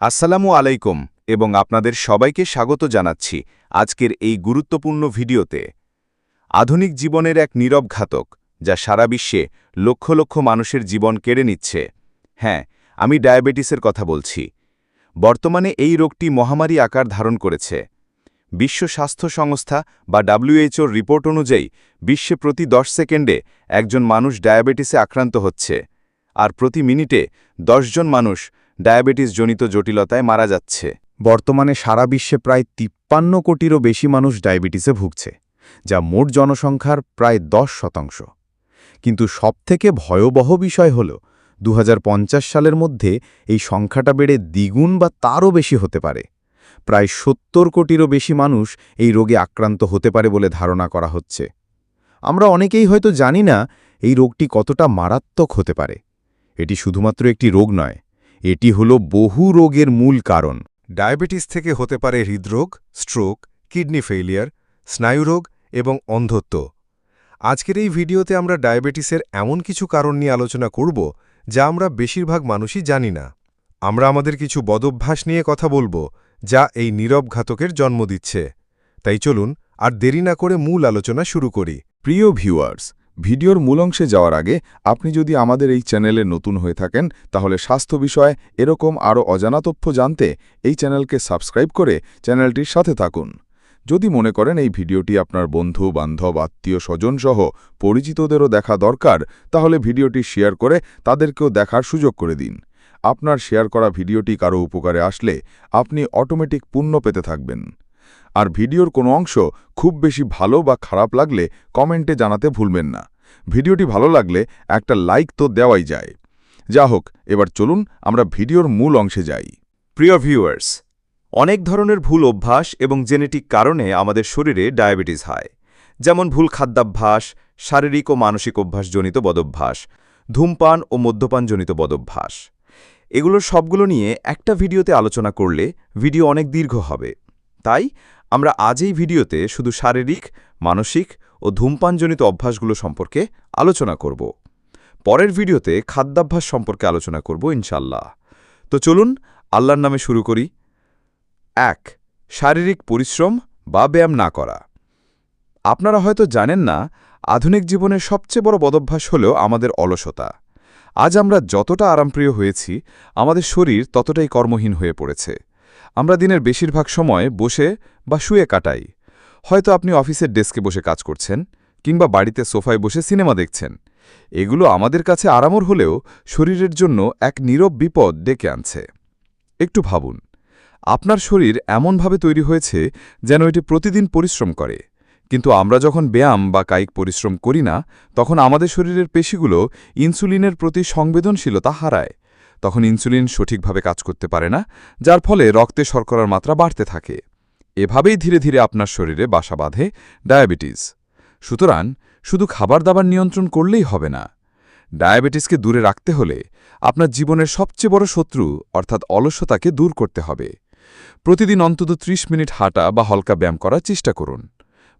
আসসালামু আলাইকুম এবং আপনাদের সবাইকে স্বাগত জানাচ্ছি আজকের এই গুরুত্বপূর্ণ ভিডিওতে। আধুনিক জীবনের এক নীরব ঘাতক, যা সারা বিশ্বে লক্ষ লক্ষ মানুষের জীবন কেড়ে নিচ্ছে। হ্যাঁ আমি ডায়াবেটিসের কথা বলছি। বর্তমানে এই রোগটি মহামারী আকার ধারণ করেছে। বিশ্ব স্বাস্থ্য সংস্থা বা ডাব্লিউএইচওর রিপোর্ট অনুযায়ী বিশ্বে প্রতি দশ সেকেন্ডে একজন মানুষ ডায়াবেটিসে আক্রান্ত হচ্ছে। আর প্রতি মিনিটে জন মানুষ ডায়াবেটিসজনিত জটিলতায় মারা যাচ্ছে। বর্তমানে সারা বিশ্বে প্রায় তিপ্পান্ন কোটিরও বেশি মানুষ ডায়াবেটিসে ভুগছে, যা মোট জনসংখ্যার প্রায় দশ শতাংশ। কিন্তু সবথেকে ভয়াবহ বিষয় হল দু হাজার পঞ্চাশ সালের মধ্যে এই সংখ্যাটা বেড়ে দ্বিগুণ বা তারও বেশি হতে পারে। প্রায় সত্তর কোটিরও বেশি মানুষ এই রোগে আক্রান্ত হতে পারে বলে ধারণা করা হচ্ছে। আমরা অনেকেই হয়তো জানি না এই রোগটি কতটা মারাত্মক হতে পারে। এটি শুধুমাত্র একটি রোগ নয় এটি হল বহু রোগের মূল কারণ। ডায়াবেটিস থেকে হতে পারে হৃদরোগ, স্ট্রোক, কিডনি ফেইলিয়ার স্নায়ুরোগ এবং অন্ধত্ব। আজকের এই ভিডিওতে আমরা ডায়াবেটিসের এমন কিছু কারণ নিয়ে আলোচনা করব যা আমরা বেশিরভাগ মানুষই জানি না। আমরা আমাদের কিছু বদভ্যাস নিয়ে কথা বলব যা এই নীরব ঘাতকের জন্ম দিচ্ছে। তাই চলুন আর দেরি না করে মূল আলোচনা শুরু করি। প্রিয় ভিউয়ার্স ভিডিওর মূল অংশে যাওয়ার আগে আপনি যদি আমাদের এই চ্যানেলে নতুন হয়ে থাকেন, তাহলে স্বাস্থ্য বিষয়ে এরকম আরও অজানা তথ্য জানতে এই চ্যানেলকে সাবস্ক্রাইব করে চ্যানেলটির সাথে থাকুন। যদি মনে করেন এই ভিডিওটি আপনার বন্ধু, বান্ধব, আত্মীয়, স্বজন সহ পরিচিতদেরও দেখা দরকার, তাহলে ভিডিওটি শেয়ার করে তাদেরকেও দেখার সুযোগ করে দিন। আপনার শেয়ার করা ভিডিওটি কারও উপকারে আসলে আপনি অটোমেটিক পুণ্য পেতে থাকবেন। আর ভিডিওর কোনো অংশ খুব বেশি ভালো বা খারাপ লাগলে কমেন্টে জানাতে ভুলবেন না। ভিডিওটি ভালো লাগলে একটা লাইক তো দেওয়াই যায়। যা হোক, এবার চলুন আমরা ভিডিওর মূল অংশে যাই। প্রিয় ভিউয়ার্স, অনেক ধরনের ভুল অভ্যাস এবং জেনেটিক কারণে আমাদের শরীরে ডায়াবেটিস হয়। যেমন ভুল খাদ্যাভ্যাস, শারীরিক ও মানসিক অভ্যাসজনিত বদভ্যাস, ধূমপান ও মদ্যপানজনিত বদভ্যাস। এগুলোর সবগুলো নিয়ে একটা ভিডিওতে আলোচনা করলে ভিডিও অনেক দীর্ঘ হবে। তাই আমরা আজ এই ভিডিওতে শুধু শারীরিক, মানসিক ও ধূমপানজনিত অভ্যাসগুলো সম্পর্কে আলোচনা করব। পরের ভিডিওতে খাদ্যাভ্যাস সম্পর্কে আলোচনা করব ইনশাল্লাহ তো চলুন আল্লাহর নামে শুরু করি। এক, শারীরিক পরিশ্রম বা ব্যায়াম না করা। আপনারা হয়তো জানেন না, আধুনিক জীবনের সবচেয়ে বড় বদভ্যাস হল আমাদের অলসতা। আজ আমরা যতটা আরামপ্রিয় হয়েছি, আমাদের শরীর ততটাই কর্মহীন হয়ে পড়েছে। আমরা দিনের বেশিরভাগ সময় বসে বা শুয়ে কাটাই। হয়তো আপনি অফিসের ডেস্কে বসে কাজ করছেন, কিংবা বাড়িতে সোফায় বসে সিনেমা দেখছেন। এগুলো আমাদের কাছে আরামর হলেও শরীরের জন্য এক নীরব বিপদ ডেকে আনছে। একটু ভাবুন, আপনার শরীর এমনভাবে তৈরি হয়েছে যেন এটি প্রতিদিন পরিশ্রম করে। কিন্তু আমরা যখন ব্যায়াম বা কায়িক পরিশ্রম করি না, তখন আমাদের শরীরের পেশিগুলো ইনসুলিনের প্রতি সংবেদনশীলতা হারায়। তখন ইনসুলিন সঠিকভাবে কাজ করতে পারে না, যার ফলে রক্তে শর্করার মাত্রা বাড়তে থাকে। এভাবেই ধীরে ধীরে আপনার শরীরে বাসা বাঁধে ডায়াবেটিস। সুতরাং শুধু খাবার দাবার নিয়ন্ত্রণ করলেই হবে না। ডায়াবেটিসকে দূরে রাখতে হলে আপনার জীবনের সবচেয়ে বড় শত্রু, অর্থাৎ অলসতাকে দূর করতে হবে। প্রতিদিন অন্তত ৩০ মিনিট হাঁটা বা হালকা ব্যায়াম করার চেষ্টা করুন।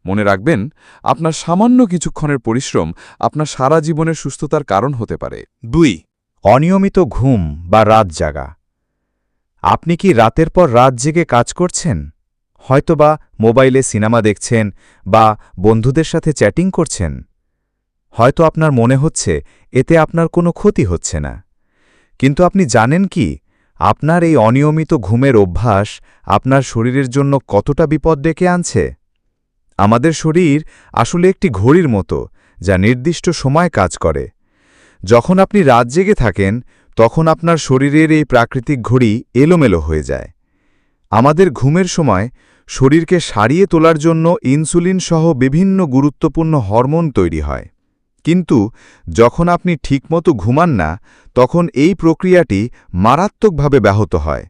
মনে রাখবেন, আপনার সামান্য কিছুক্ষণের পরিশ্রম আপনার সারা জীবনের সুস্থতার কারণ হতে পারে। দুই অনিয়মিত ঘুম বা রাত জাগা। আপনি কি রাতের পর রাত জেগে কাজ করছেন? হয়তোবা মোবাইলে সিনেমা দেখছেন বা বন্ধুদের সাথে চ্যাটিং করছেন। হয়তো আপনার মনে হচ্ছে এতে আপনার কোনো ক্ষতি হচ্ছে না। কিন্তু আপনি জানেন কি, আপনার এই অনিয়মিত ঘুমের অভ্যাস আপনার শরীরের জন্য কতটা বিপদ ডেকে আনছে? আমাদের শরীর আসলে একটি ঘড়ির মতো, যা নির্দিষ্ট সময় কাজ করে। যখন আপনি রাত জেগে থাকেন, তখন আপনার শরীরের এই প্রাকৃতিক ঘড়ি এলোমেলো হয়ে যায়। আমাদের ঘুমের সময় শরীরকে সারিয়ে তোলার জন্য ইনসুলিন সহ বিভিন্ন গুরুত্বপূর্ণ হরমোন তৈরি হয়। কিন্তু যখন আপনি ঠিকমতো ঘুমান না, তখন এই প্রক্রিয়াটি মারাত্মকভাবে ব্যাহত হয়।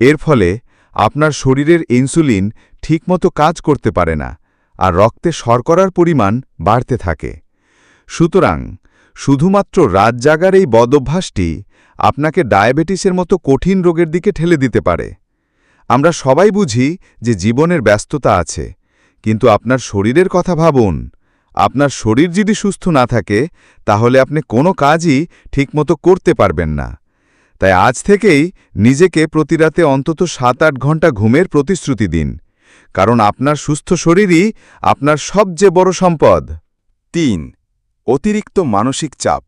এর ফলে আপনার শরীরের ইনসুলিন ঠিকমতো কাজ করতে পারে না, আর রক্তে শর্করার পরিমাণ বাড়তে থাকে। সুতরাং শুধুমাত্র রাত জাগার এই বদভ্যাসটি আপনাকে ডায়াবেটিসের মতো কঠিন রোগের দিকে ঠেলে দিতে পারে। আমরা সবাই বুঝি যে জীবনের ব্যস্ততা আছে, কিন্তু আপনার শরীরের কথা ভাবুন। আপনার শরীর যদি সুস্থ না থাকে, তাহলে আপনি কোনো কাজই ঠিকমতো করতে পারবেন না। তাই আজ থেকেই নিজেকে প্রতি রাতে অন্তত সাত আট ঘণ্টা ঘুমের প্রতিশ্রুতি দিন, কারণ আপনার সুস্থ শরীরই আপনার সবচেয়ে বড় সম্পদ। তিন অতিরিক্ত মানসিক চাপ।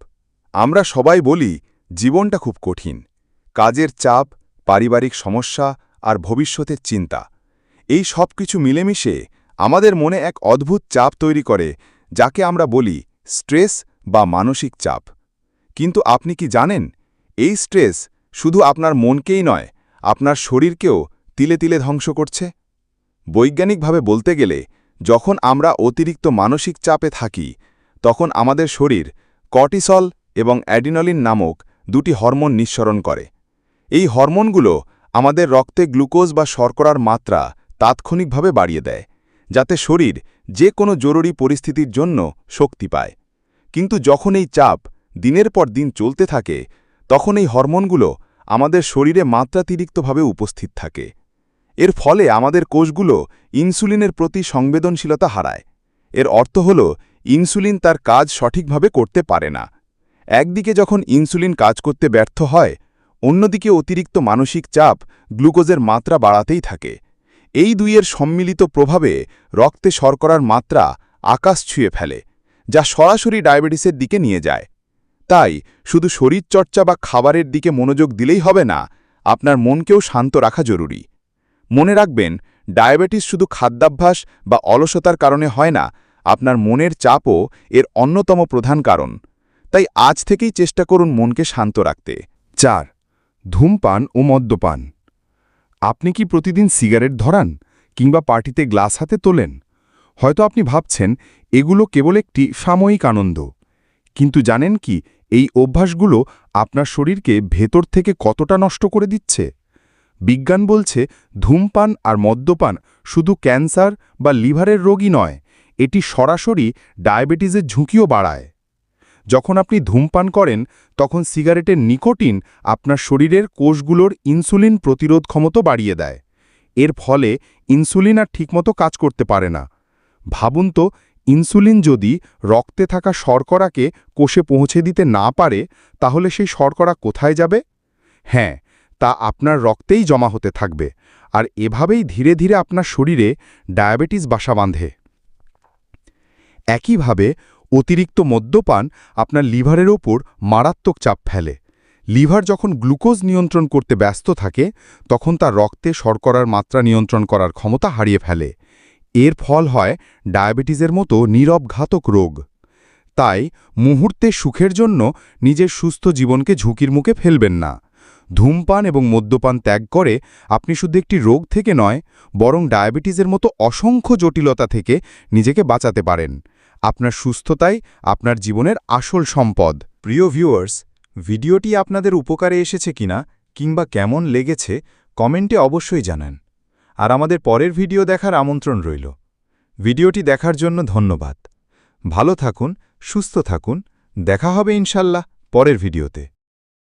আমরা সবাই বলি, জীবনটা খুব কঠিন। কাজের চাপ, পারিবারিক সমস্যা আর ভবিষ্যতের চিন্তা। এই সব কিছু মিলেমিশে আমাদের মনে এক অদ্ভুত চাপ তৈরি করে, যাকে আমরা বলি স্ট্রেস বা মানসিক চাপ। কিন্তু আপনি কি জানেন, এই স্ট্রেস শুধু আপনার মনকেই নয়, আপনার শরীরকেও তিলে তিলে ধ্বংস করছে? বৈজ্ঞানিকভাবে বলতে গেলে, যখন আমরা অতিরিক্ত মানসিক চাপে থাকি তখন আমাদের শরীর কর্টিসল এবং অ্যাডিনলিন নামক দুটি হরমোন নিঃসরণ করে। এই হরমোনগুলো আমাদের রক্তে গ্লুকোজ বা শর্করার মাত্রা তাৎক্ষণিকভাবে বাড়িয়ে দেয়, যাতে শরীর যে কোনো জরুরি পরিস্থিতির জন্য শক্তি পায়। কিন্তু যখন এই চাপ দিনের পর দিন চলতে থাকে, তখন এই হরমোনগুলো আমাদের শরীরে মাত্রাতিরিক্তভাবে উপস্থিত থাকে। এর ফলে আমাদের কোষগুলো ইনসুলিনের প্রতি সংবেদনশীলতা হারায়। এর অর্থ হল ইনসুলিন তার কাজ সঠিকভাবে করতে পারে না। একদিকে যখন ইনসুলিন কাজ করতে ব্যর্থ হয়, অন্যদিকে অতিরিক্ত মানসিক চাপ গ্লুকোজের মাত্রা বাড়াতেই থাকে। এই দুইয়ের সম্মিলিত প্রভাবে রক্তে শর্করার মাত্রা আকাশ ছুঁয়ে ফেলে, যা সরাসরি ডায়াবেটিসের দিকে নিয়ে যায়। তাই শুধু শরীরচর্চা বা খাবারের দিকে মনোযোগ দিলেই হবে না, আপনার মনকেও শান্ত রাখা জরুরি। মনে রাখবেন, ডায়াবেটিস শুধু খাদ্যাভ্যাস বা অলসতার কারণে হয় না আপনার মনের চাপও এর অন্যতম প্রধান কারণ। তাই আজ থেকেই চেষ্টা করুন মনকে শান্ত রাখতে। চার, ধূমপান ও মদ্যপান। আপনি কি প্রতিদিন সিগারেট ধরান কিংবা পার্টিতে গ্লাস হাতে তোলেন? হয়তো আপনি ভাবছেন, এগুলো কেবল একটি সাময়িক আনন্দ। কিন্তু জানেন কি, এই অভ্যাসগুলো আপনার শরীরকে ভেতর থেকে কতটা নষ্ট করে দিচ্ছে? বিজ্ঞান বলছে, ধূমপান আর মদ্যপান শুধু ক্যান্সার বা লিভারের রোগী নয়। এটি সরাসরি ডায়াবেটিসের ঝুঁকিও বাড়ায়। যখন আপনি ধূমপান করেন, তখন সিগারেটের নিকোটিন আপনার শরীরের কোষগুলোর ইনসুলিন প্রতিরোধ ক্ষমতা বাড়িয়ে দেয়। এর ফলে ইনসুলিন আর ঠিকমতো কাজ করতে পারে না। ভাবুন তো, ইনসুলিন যদি রক্তে থাকা শর্করাকে কোষে পৌঁছে দিতে না পারে, তাহলে সেই শর্করা কোথায় যাবে? হ্যাঁ তা আপনার রক্তেই জমা হতে থাকবে, আর এভাবেই ধীরে ধীরে আপনার শরীরে ডায়াবেটিস বাসা বাঁধে। একইভাবে অতিরিক্ত মদ্যপান আপনার লিভারের ওপর মারাত্মক চাপ ফেলে। লিভার যখন গ্লুকোজ নিয়ন্ত্রণ করতে ব্যস্ত থাকে, তখন তার রক্তে শর্করার মাত্রা নিয়ন্ত্রণ করার ক্ষমতা হারিয়ে ফেলে। এর ফল হয় ডায়াবেটিসের মতো নীরব ঘাতক রোগ। তাই মুহূর্তে সুখের জন্য নিজের সুস্থ জীবনকে ঝুঁকির মুখে ফেলবেন না। ধূমপান এবং মদ্যপান ত্যাগ করে আপনি শুধু একটি রোগ থেকে নয়, বরং ডায়াবেটিসের মতো অসংখ্য জটিলতা থেকে নিজেকে বাঁচাতে পারেন। আপনার সুস্থতাই আপনার জীবনের আসল সম্পদ। প্রিয় ভিউয়ার্স, ভিডিওটি আপনাদের উপকারে এসেছে কিনা কিংবা কেমন লেগেছে কমেন্টে অবশ্যই জানান। আর আমাদের পরের ভিডিও দেখার আমন্ত্রণ রইল। ভিডিওটি দেখার জন্য ধন্যবাদ। ভালো থাকুন, সুস্থ থাকুন। দেখা হবে ইনশাল্লাহ পরের ভিডিওতে।